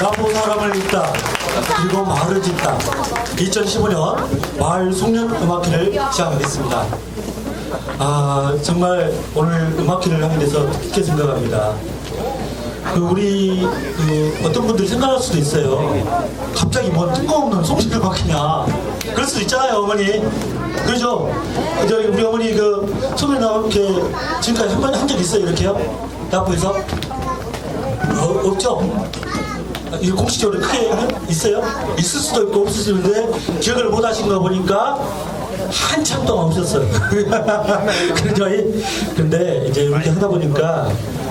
나쁜 사람을 잇다. 그리고 마을을 짓다. 2015년 마을 송년 음악회를 시작하겠습니다. 아 정말 오늘 음악회를 하게 돼서 깊게 생각합니다. 그 우리 그 어떤 분들이 생각할 수도 있어요. 갑자기 뭐 뜬금없는 송신을 막히냐. 그럴 수도 있잖아요 어머니. 그죠? 저희 우리 어머니 그 소매 나렇게 지금까지 한번한적 있어요 이렇게요? 나포에서? 어, 없죠 이 공식적으로 크게 있어요? 있을 수도 있고 없을 수도 있는데 기억을 못 하신 거 보니까 한참 동안 없었어요. 그죠? 근데 이제 이렇게 하다 보니까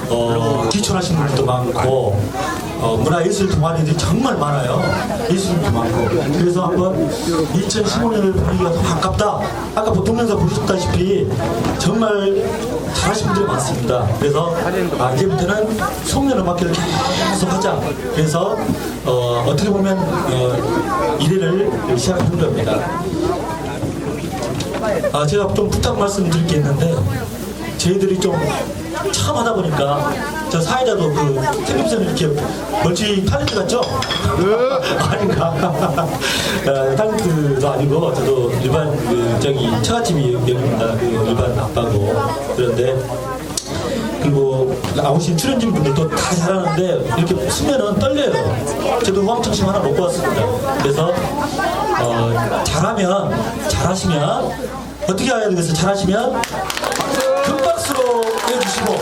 어, 기초하신 분들도 많고 어, 문화예술 동아리들이 정말 많아요. 예술도 많고 그래서 한번 2015년을 보기가 더 가깝다. 아까 뭐 동영상 보셨다시피 정말 잘하신 분들이 많습니다. 그래서 아, 이제부터는 송년음악회를 계속 하자. 그래서 어, 어떻게 보면 어, 일회를 시작하는 겁니다. 아, 제가 좀 부탁 말씀드릴 게 있는데 저희들이 좀 처음 하다 보니까 저 사회자도 그 생김새는 이렇게 멀찌 탤런트 같죠? 아닌가? 아, 탤런트도 아니고 저도 일반 그 저기 처갓집이 여기입니다. 그 일반 아빠고 그런데 그리고 나오신 출연진 분들도 다 잘하는데 이렇게 쓰면은 떨려요. 저도 후황청심 하나 먹고 왔습니다. 그래서 어, 잘하면 잘하시면 어떻게 해야 되겠어요? 잘하시면 해주시고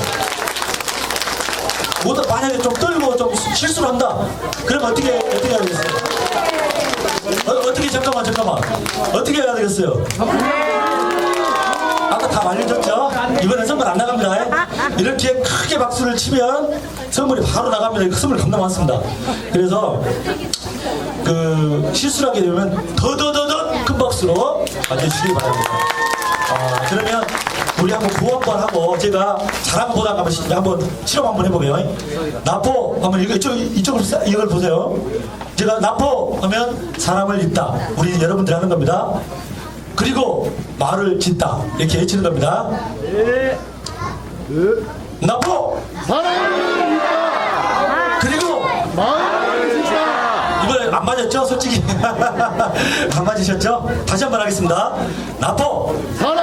뭐 만약에 좀 떨고 좀 실수를 한다. 그러면 어떻게 어떻게 해야 되겠어요? 어, 어떻게 잠깐만 잠깐만 어떻게 해야 되겠어요? 아까 다 말려줬죠? 이번엔 선물 안 나갑니다. 이렇게 크게 박수를 치면 선물이 바로 나갑니다. 그 선물 겁나 많습니다. 그래서 그 실수를 하게 되면 더더더더 큰 박수로 맞춰주시기 바랍니다. 아, 그러면 우리 한번 구호 한번 하고 제가 잘하면 보다 한번, 시- 한번 실험 한번 해보게요. 나포 이거 이쪽, 이쪽으로 사- 이걸 보세요. 제가 나포 하면 사람을 잇다. 우리 여러분들이 하는 겁니다. 그리고 말을 짓다. 이렇게 외치는 겁니다. 나포! 그리고 이번에 안 맞았죠? 솔직히. 안 맞으셨죠? 다시 한번 하겠습니다. 나포! 그리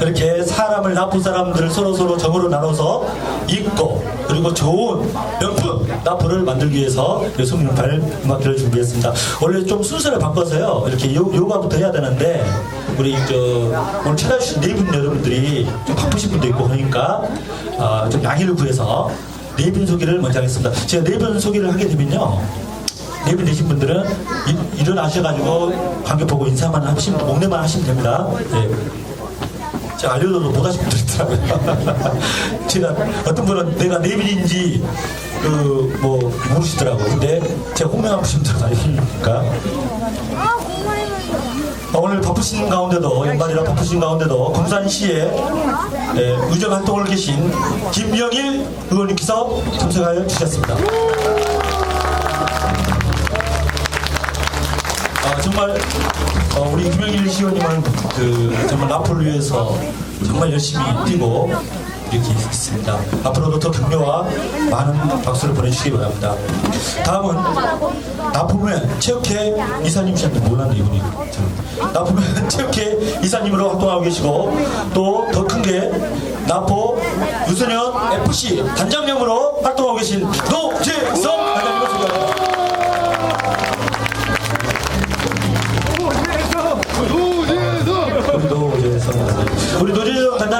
이렇게 사람을 나쁜 사람들을 서로 서로 정으로 나눠서 있고 그리고 좋은 명품 나프를 만들기 위해서 성윤팔 음악회를 준비했습니다. 원래 좀 순서를 바꿔서요. 이렇게 요, 요가부터 해야 되는데 우리 저 오늘 찾아주신 네 분 여러분들이 좀 바쁘신 분도 있고 그러니까 아, 좀 양해를 구해서 네 분 소개를 먼저 하겠습니다. 제가 네 분 소개를 하게 되면요. 네분 되신 분들은 일, 일어나셔가지고 관객 보고 인사만 하시면 목례만 하시면 됩니다. 네. 제가 알려줘도 못 하신 분들 있더라고요. 제가 어떤 분은 내가 네빈인지 그 뭐 모르시더라고. 근데 제가 홍명한 분들 아니니까. 어, 오늘 바쁘신 가운데도 연말이라 바쁘신 가운데도 금산시에 예, 의정 활동을 계신 김명일 의원님께서 참석하여 주셨습니다. 정말 어, 우리 김영일 시의원님은 그 정말 나폴을 위해서 정말 열심히 뛰고 이렇게 있습니다. 앞으로도 더 격려와 많은 박수를 보내주시기 바랍니다. 다음은 나포면 체육회 이사님이셨는데 몰랐네 이분이. 참. 나포면 체육회 이사님으로 활동하고 계시고 또 더 큰 게 나포 유소년 FC 단장님으로 활동하고 계신 노재성 단장님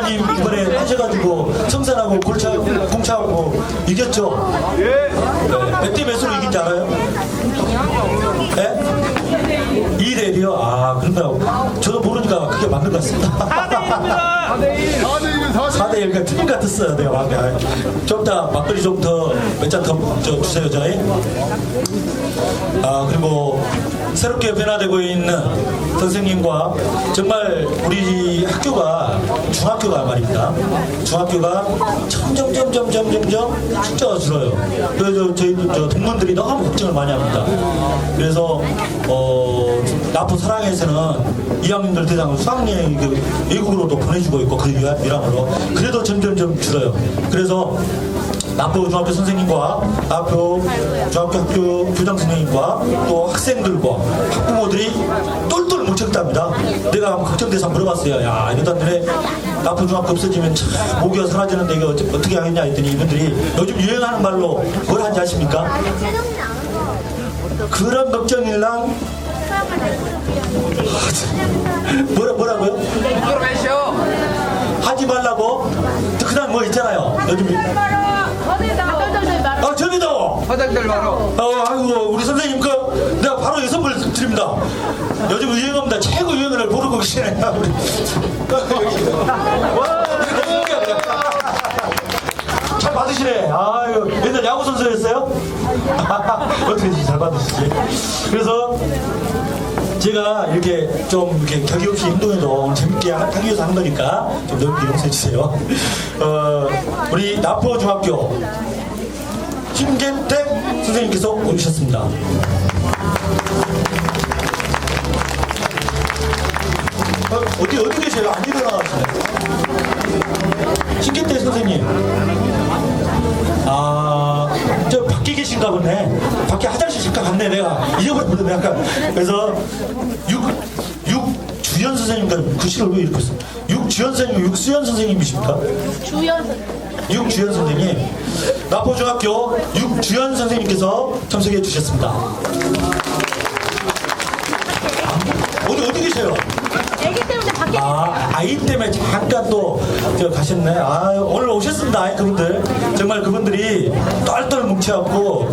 단장님 이번에 하셔가지고 청산하고 골차, 공차하고 이겼죠? 네. 몇대 몇으로 이긴지 알아요? 네? 2대1이요? 아, 그런가요? 저도 모르니까 그게 맞는 것 같습니다. 4대1 그러니까 팀 같았어요. 내가 막좀 이따 막걸리 좀 더 몇 잔 더 주세요 저희. 아 그리고 새롭게 변화되고 있는 선생님과 정말 우리 학교가 중학교가 말입니다. 중학교가 점점 점점 점점 점 숫자가 줄어요. 그래서 저희 저 동문들이 너무 걱정을 많이 합니다. 그래서 어 나포 사랑에서는 2학년들 대상으로 수학여행 그 외국으로도 보내주고 있고 그 일환으로 그래도 점점 점 줄어요. 그래서 남포 중학교 선생님과 남포 중학교 학교 교장 선생님과 또 학생들과 학부모들이 똘똘 뭉쳤답니다. 내가 걱정돼서 물어봤어요. 야 이러던 들에 남포 중학교 없어지면 참 모기가 사라지는데 이거 어떻게 하겠냐 했더니 이분들이 요즘 유행하는 말로 뭘 하는지 아십니까? 그런 걱정일랑 뭐라 뭐라고요? 하지 말라고 그 다음 뭐 있잖아요. 요즘 아 저기도 화장들 바로. 어, 아이고 우리 선생님 그 내가 바로 이 선물 드립니다. 요즘 유행합니다. 최고 유행을 모르고 계시네. 우리. 와, 잘 받으시네. 아유 옛날 야구 선수였어요? 어떻게 잘 받으시지? 그래서 제가 이렇게 좀 이렇게 격이 없이 오늘 재밌게 위해서 하는 거니까 좀 넓게 용서해 주세요. 어, 우리 나포 중학교 김계택 선생님께서 오셨습니다. 어, 어디 어디 계세요? 안 일어나가시네. 김계택 선생님. 아, 저 밖에 계신가 보네. 갔네, 내가. 잊어버렸거든, 약간. 그래서, 육, 육주연 선생님과 글씨를 왜 이렇게 써? 육주연 선생님, 육수연 선생님이십니까? 육주연 선생님, 나포중학교 육주연 선생님께서 참석해 주셨습니다. 어디, 어디 계세요? 애기 때문에 밖에 아, 아이 때문에 잠깐 또, 저 가셨네. 아, 오늘 오셨습니다. 그분들. 정말 그분들이 똘똘 뭉쳐갖고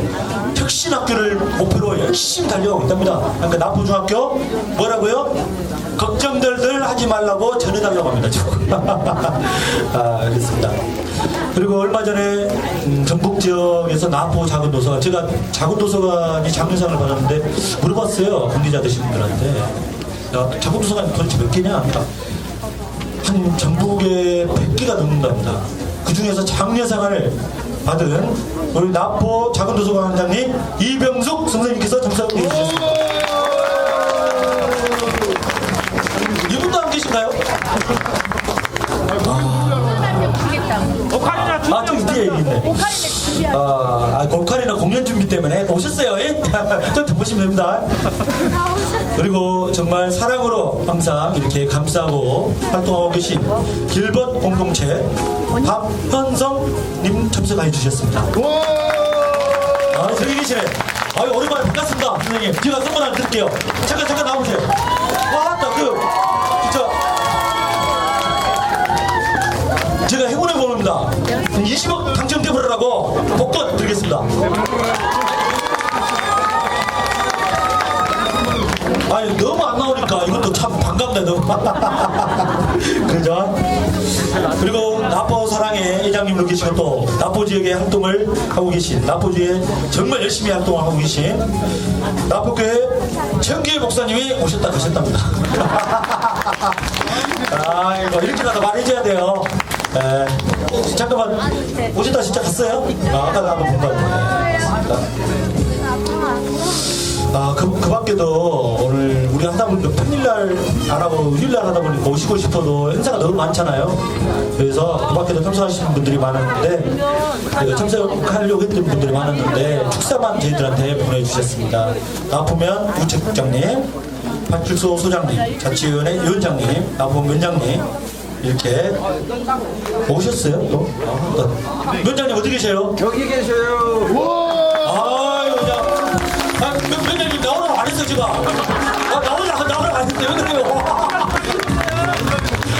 혁신학교를 목표로 열심히 달려가고 있답니다. 그러니까 나포중학교 뭐라고요? 걱정들들 하지 말라고 전해달라고 합니다. 지금. 아, 알겠습니다. 그리고 얼마 전에 음, 전북 지역에서 나포 작은 도서관 제가 작은 도서관이 장려상을 받았는데 물어봤어요 관계자 되신 분들한테 야, 작은 도서관 도대체 몇 개냐? 그러니까 한 전국에 100개가 넘는답니다. 그 중에서 장려상을 받은 우리 나포 작은 도서관 원장님 이병숙 선생님께서 참석해 주셨습니다. 이분도 안 계신가요? 오카리나 아, 저기 뒤에 있네. 아, 아, 골카리나 공연 준비 때문에 오셨어요. 예? 좀 덮으시면 됩니다. 그리고 정말 사랑으로 항상 이렇게 감싸고 활동하고 계신 길벗 공동체 박현성님 참석해 주셨습니다. 아, 저기 계시네. 아유, 오랜만에 반갑습니다, 선생님. 제가 선물 하나 드릴게요. 잠깐, 잠깐 나오세요. 와, 나 그, 진짜. 제가 행운의 번호입니다. 20억 당첨 돼 버리라고 복권 드리겠습니다. 아니 너무 안 나오니까 이것도 참 반갑네 너무. 그죠? 그리고 나포 사랑의 회장님으로 계시고 또 나포 지역의 활동을 하고 계신 나포주에 정말 열심히 활동을 하고 계신 나포교회 정기회 목사님이 오셨다 가셨답니다. 아이고 이렇게라도 말해줘야 돼요. 에, 잠깐만 오셨다 진짜 갔어요? 아, 아까 한번 본것 같아요. 아, 그, 그 밖에도 오늘 우리 하다 보니까 평일날 안 하고 일요일날 하다 보니까 오시고 싶어도 행사가 너무 많잖아요. 그래서 그 밖에도 참석하시는 분들이 많았는데, 그 참석하려고 했던 분들이 많았는데, 축사만 저희들한테 보내주셨습니다. 나쁘면 우체국장님, 박필소 소장님, 자치위원회 위원장님, 나쁜 위원장님, 이렇게 오셨어요? 또? 아, 또. 위원장님 어디 계세요? 여기 계셔요. 아유, 그냥. 아, 면- 면장님 나오라고 안 했어, 제가. 아, 나오라, 나오라고 안 했는데, 왜 그래요?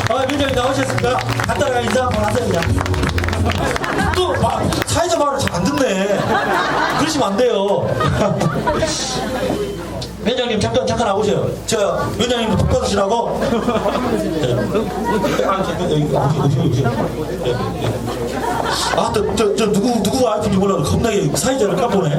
아, 면장님 나오셨습니까? 간단하게 인사 한번 하세요, 그냥. 또, 마, 사회자 말을 잘 안 듣네. 그러시면 안 돼요. 면장님, 잠깐, 잠깐 나오세요. 저, 면장님도 복 받으시라고. 네. 아, 저, 여기, 오시, 오시, 오시. 네, 네. 아, 또, 저, 저, 누구, 누구 와이프인지 몰라도 겁나게 사회자를 까보네.